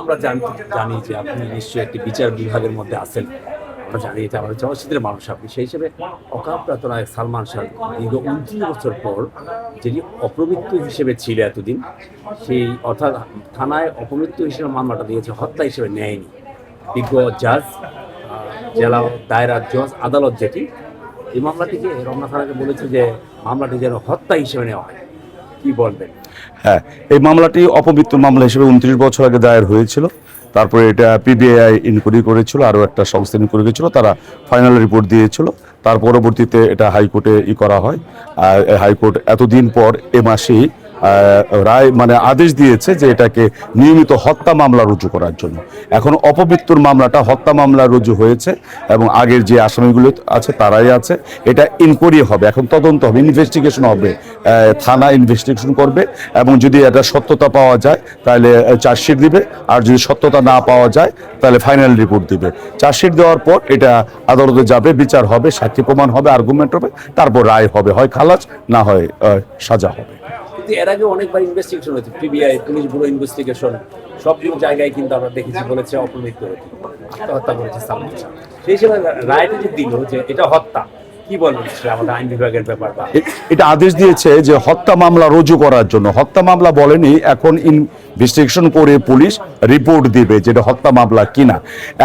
আমরা জানি যে আপনি নিশ্চয়ই একটি বিচার বিভাগের মধ্যে আছেন। আমরা জানি এটা আমাদের চলচ্চিত্রের মানুষ আপনি। সেই হিসেবে নায়ক সালমান শাহ দীর্ঘ উনত্রিশ বছর পর যিনি অপমৃত্যু হিসেবে ছিল এতদিন, সেই অর্থাৎ থানায় অপমৃত্যু হিসেবে মামলাটা দিয়েছে, হত্যা হিসেবে নেয়নি। বিজ্ঞ জাজ জেলা দায়রা জজ, আদালত যেটি, এই মামলাটিকে রমনা থানাকে বলেছে যে মামলাটি যেন হত্যা হিসেবে নেওয়া হয়। কি বলবেন? হ্যাঁ এই মামলাটি অপমৃত্যুর মামলা হিসেবে উনত্রিশ বছর আগে দায়ের হয়েছিল। তারপরে এটা পিবিআই ইনকোয়ারি করেছিল, আরও একটা সংস্থা ইনকোয়ারি করেছিল, তারা ফাইনাল রিপোর্ট দিয়েছিল। তার পরবর্তীতে এটা হাইকোর্টে ই করা হয়। আর হাইকোর্ট এতদিন পর এ মাসেই রায় মানে আদেশ দিয়েছে যে এটাকে নিয়মিত হত্যা মামলা রুজু করার জন্য। এখন অপমৃত্যুর মামলাটা হত্যা মামলা রুজু হয়েছে এবং আগের যে আসামিগুলো আছে তারাই আছে। এটা ইনকোয়ারি হবে, এখন তদন্ত হবে ইনভেস্টিগেশন হবে থানা ইনভেস্টিগেশন করবে এবং যদি এটা সত্যতা পাওয়া যায় তাহলে চার্জশিট দিবে, আর যদি সত্যতা না পাওয়া যায় তাহলে ফাইনাল রিপোর্ট দিবে। চার্জশিট দেওয়ার পর এটা আদালতে যাবে, বিচার হবে, সাক্ষী প্রমাণ হবে আর্গুমেন্ট হবে, তারপর রায় হবে, হয় খালাস না হয় সাজা হবে। কিন্তু এর আগে অনেকবার ইনভেস্টিগেশন হয়েছে। পিবিআই পুলিশ ব্যুরো ইনভেস্টিগেশন সব জায়গায় কিন্তু আমরা দেখেছি বলেছে অপমৃত্যু হত্যা করেছে সেই হিসেবে রায়টা যে দিল যে এটা হত্যা। কি বলবেন আমাদের আইন বিভাগের ব্যাপার এটা আদেশ দিয়েছে যে হত্যা মামলা রুজু করার জন্য। হত্যা মামলা বলেনি এখন ইনভেস্টিগেশন করে পুলিশ রিপোর্ট দিবে যেটা হত্যা মামলা কিনা।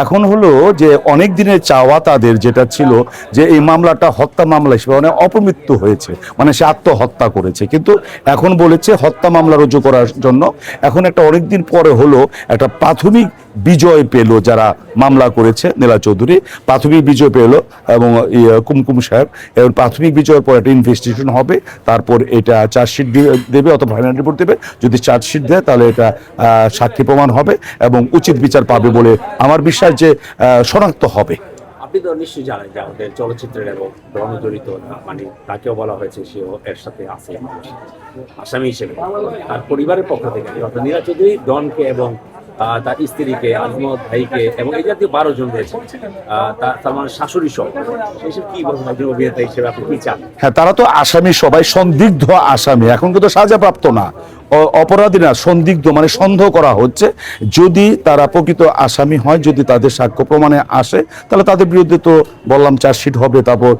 এখন হলো যে অনেক দিনের চাওয়া তাদের যেটা ছিল যে এই মামলাটা হত্যা মামলা হিসেবে মানে অপমৃত্যু হয়েছে মানে সে আত্মহত্যা করেছে। কিন্তু এখন বলেছে হত্যা মামলা রুজু করার জন্য। এখন একটা অনেক দিন পরে হলো একটা প্রাথমিক বিজয় পেল যারা মামলা করেছে নীলা চৌধুরী। প্রাথমিক বিজয় পেল এবং ইয়ে, কুমকুম সাহেব। এবং প্রাথমিক বিজয়ের পর একটা ইনভেস্টিগেশন হবে। তারপর এটা চার্জশিট দেবে অথবা ফাইনাল রিপোর্ট দেবে। যদি চার্জশিট দেয়, তাহলে এটা সাক্ষী প্রমাণ হবে এবং উচিত বিচার পাবে বলে আমার বিশ্বাস যে শনাক্ত হবে। আপনি তো নিশ্চয়ই জানেন যে আমাদের চলচ্চিত্রের এবং মানে তাকেও বলা হয়েছে সেও এর সাথে আছে। আসামি হিসেবে। তার পরিবারের পক্ষ থেকে, অর্থাৎ নীলা চৌধুরী, ডনকে এবং তার স্ত্রীকে, আজমত ভাইকে এবং এই জাতীয় বারো জন রয়েছে। তার মানে শাশুড়ি সহ। সেসব কি বলবেন অভিনেতা হিসেবে আপনি কি চান? হ্যাঁ তারা তো আসামি সবাই, সন্দিগ্ধ আসামি। এখন কিন্তু সাজা প্রাপ্ত না। অ- অপরাধী না সন্দিগ্ধ মানে সন্দেহ করা হচ্ছে, যদি তারা প্রকৃত আসামি হয়, যদি তাদের সাক্ষ্য প্রমাণে আসে, তাহলে তাদের বিরুদ্ধে তো বললাম চার্জশিট হবে, তারপর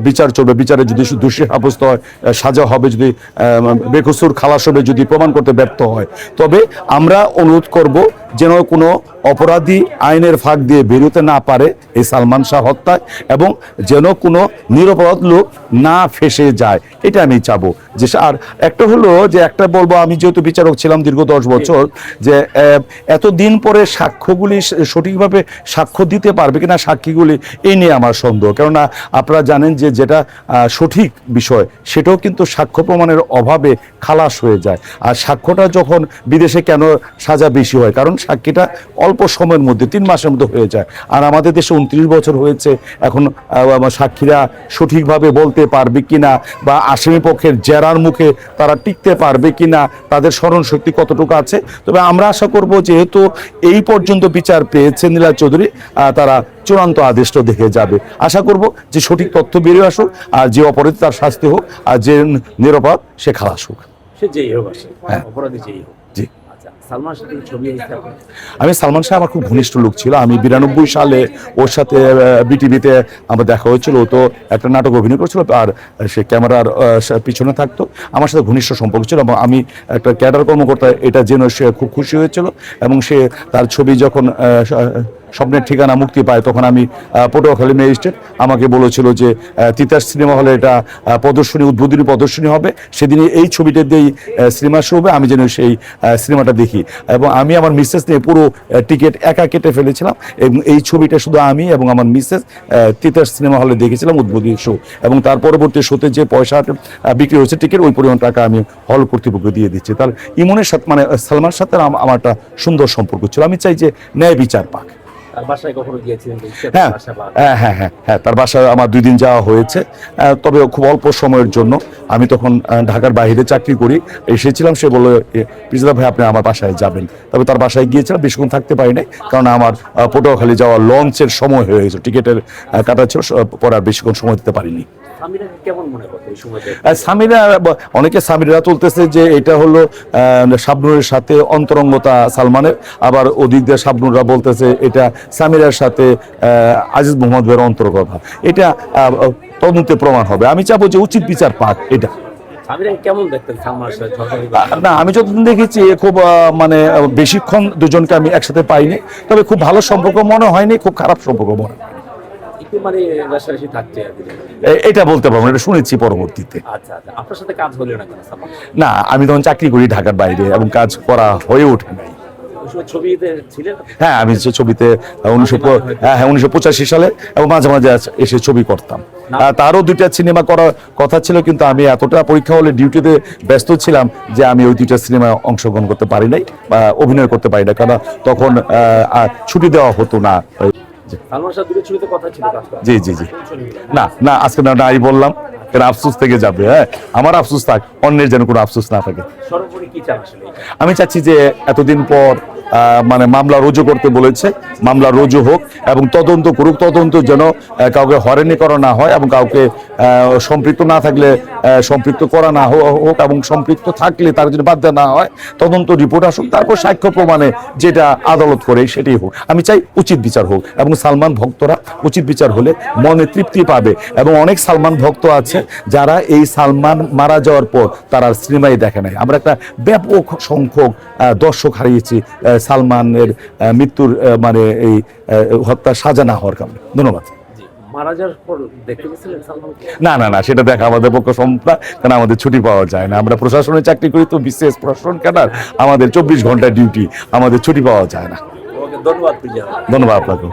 বিচার চলবে। বিচারে যদি দোষী সাব্যস্ত হয় সাজা হবে, যদি বেকসুর খালাস হবে, যদি প্রমাণ করতে ব্যর্থ হয়। তবে আমরা অনুরোধ করব যেন কোনো অপরাধী আইনের ফাঁক দিয়ে বেরোতে না পারে এই সালমান শাহ হত্যায় এবং যেন কোনো নিরপরাধ লোক না ফেসে যায়। এটা আমি চাবো। যে আর একটা হলো যে একটা বলব আমি যেহেতু বিচারক ছিলাম দীর্ঘ দশ বছর যে আহ, এতদিন পরে সাক্ষ্যগুলি সঠিকভাবে সাক্ষ্য দিতে পারবে কিনা সাক্ষীগুলি এই নিয়ে আমার সন্দেহ। কেননা আপনারা জানেন যে যেটা সঠিক বিষয় সেটাও কিন্তু সাক্ষ্য প্রমাণের অভাবে খালাস হয়ে যায়। আর সাক্ষ্যটা যখন বিদেশে কেন সাজা বেশি হয়? কারণ সাক্ষীটা অল্প সময়ের মধ্যে তিন মাসের মধ্যে হয়ে যায়। আর আমাদের দেশে উনত্রিশ বছর হয়েছে এখন আমার সাক্ষীরা সঠিকভাবে বলতে পারবে কিনা বা আসামি পক্ষের জেরার মুখে তারা টিকতে পারবে কিনা তাদের স্মরণ শক্তি কতটুকু আছে? তবে আমরা আশা করব যেহেতু এই পর্যন্ত বিচার পেয়েছে নীলা চৌধুরী তারা চূড়ান্ত আদেশটা দেখে যাবে। আশা করব যে সঠিক তথ্য বেরিয়ে আসুক আর যে অপরাধী তার শাস্তি হোক আর যে নিরাপদ সে খালাস হোক। সে যেই হোক আসে হ্যাঁ। অপরাধী যেই হোক। আমি সালমান শাহ আমার খুব ঘনিষ্ঠ লোক ছিল। আমি বিরানব্বই সালে ওর সাথে বিটিভিতে আমার দেখা হয়েছিল। ও তো একটা নাটক অভিনয় করছিল, আর সে ক্যামেরার পিছনে থাকতো। আমার সাথে ঘনিষ্ঠ সম্পর্ক ছিল এবং আমি একটা ক্যাডার কর্মকর্তা, এটা জেনে সে খুব খুশি হয়েছিল। এবং সে তার ছবি যখন স্বপ্নের ঠিকানা মুক্তি পায়, তখন আমি পটুয়াখালী ম্যাজিস্ট্রেট আমাকে বলেছিল যে তিতাস সিনেমা হলে এটা প্রদর্শনী, উদ্বোধনী প্রদর্শনী হবে। সেদিনই এই ছবিটা দিয়েই সিনেমা শুরু হবে, আমি যেন সেই সিনেমাটা দেখি। এবং আমি আমার মিসেস নিয়ে পুরো টিকিট একা কেটে ফেলেছিলাম এবং এই ছবিটা শুধু আমি এবং আমার মিসেস তিতাস সিনেমা হলে দেখেছিলাম উদ্বোধনী শো। এবং তার পরবর্তী শোতে যে পয়সা বিক্রি হয়েছে টিকিট, ওই পরিমাণ টাকা আমি হল কর্তৃপক্ষ দিয়ে দিচ্ছি। তার ইমনের সাথে মানে সালমার সাথে আম- আমার একটা সুন্দর সম্পর্ক ছিল। আমি চাই যে ন্যায় বিচার পাক। হ্যাঁ হ্যাঁ হ্যাঁ হ্যাঁ হ্যাঁ তার বাসায় আমার দুই দিন যাওয়া হয়েছে। তবে খুব অল্প সময়ের জন্য আমি তখন ঢাকার বাইরে চাকরি করি। এসেছিলাম সে বলল পিজলা ভাই আপনি আমার বাসায় যাবেন। তবে তার বাসায় গিয়েছিলাম বেশিক্ষণ থাকতে পারি নাই কারণ আমার পটুয়াখালী যাওয়ার লঞ্চের সময় হয়ে গেছে টিকিটের কাটা ছিল পরে আর বেশিক্ষণ সময় দিতে পারিনি। সামিরা অনেকে সামিরা তুলতেছে যে এটা হলো শাবনুরের সাথে অন্তরঙ্গতা সালমানের আবার ওদিক দিয়ে শাবনুররা বলতেছে এটা সামিরার সাথে আজিজ মোহাম্মদ ভাইয়ের এটা তদন্তে প্রমাণ হবে। আমি চাবো যে উচিত বিচার পাক এটা। না আমি যতদিন দেখেছি খুব মানে বেশিক্ষণ দুজনকে আমি একসাথে পাইনি। তবে খুব ভালো সম্পর্ক মনে হয়নি খুব খারাপ সম্পর্ক মনে হয়। মানে রেশারেশি থাকছে এটা বলতে পারব এটা শুনেছি পরবর্তীতে। আচ্ছা আচ্ছা। আপনার সাথে কাজ হলো না কেন না আমি তখন চাকরি করি ঢাকার বাইরে এবং কাজ করা হয়ে ওঠে নাই? হ্যাঁ আমি ছবিতে উনিশশো হ্যাঁ হ্যাঁ উনিশশো পঁচাশি সালে এবং মাঝে মাঝে এসে ছবি করতাম। তারও দুইটা সিনেমা করার কথা ছিল কিন্তু আমি এতটা পরীক্ষা হলে ডিউটিতে ব্যস্ত ছিলাম যে আমি ওই দুইটা সিনেমায় অংশগ্রহণ করতে পারি নাই বা অভিনয় করতে পারি না কারণ তখন ছুটি দেওয়া হতো না। সালমান শাহ দুটো ছবিতে কথা ছিল জি জি জি। না না আজকে না নাই বললাম কেন আফসোস থেকে যাবে হ্যাঁ? আমার আফসোস থাক অন্যের যেন কোনো আফসোস না থাকে। সর্বোপরি কি চান আসলে? আমি চাচ্ছি যে এতদিন পর মানে মামলা রুজু করতে বলেছে, মামলা রুজু হোক এবং তদন্ত করুক, তদন্ত যেন কাউকে হয়রানি করা না হয় এবং কাউকে সম্পৃক্ত না থাকলে সম্পৃক্ত করা না হোক এবং সম্পৃক্ত থাকলে তার যদি বাধ্য না হয়, তদন্ত রিপোর্ট আসুক, তারপর সাক্ষ্য প্রমাণে যেটা আদালত করে সেটাই হোক। আমি চাই উচিত বিচার হোক এবং সালমান ভক্তরা উচিত বিচার হলে মনে তৃপ্তি পাবে এবং অনেক সালমান ভক্ত আছে যারা এই সালমান মারা যাওয়ার পর তারা সিনেমাই দেখে নাই। আমরা একটা ব্যাপক সংখ্যক দর্শক হারিয়েছি সালমানের মৃত্যুর মানে এই হত্যা সাজা না হওয়ার কারণে। ধন্যবাদ। না না না সেটা দেখা আমাদের পক্ষে সম্ভব না কারণ আমাদের ছুটি পাওয়া যায় না। আমরা প্রশাসনে চাকরি করি তো বিশেষ প্রশাসন কেনার আমাদের চব্বিশ ঘণ্টা ডিউটি আমাদের ছুটি পাওয়া যায় না। ধন্যবাদ ধন্যবাদ আপনাকে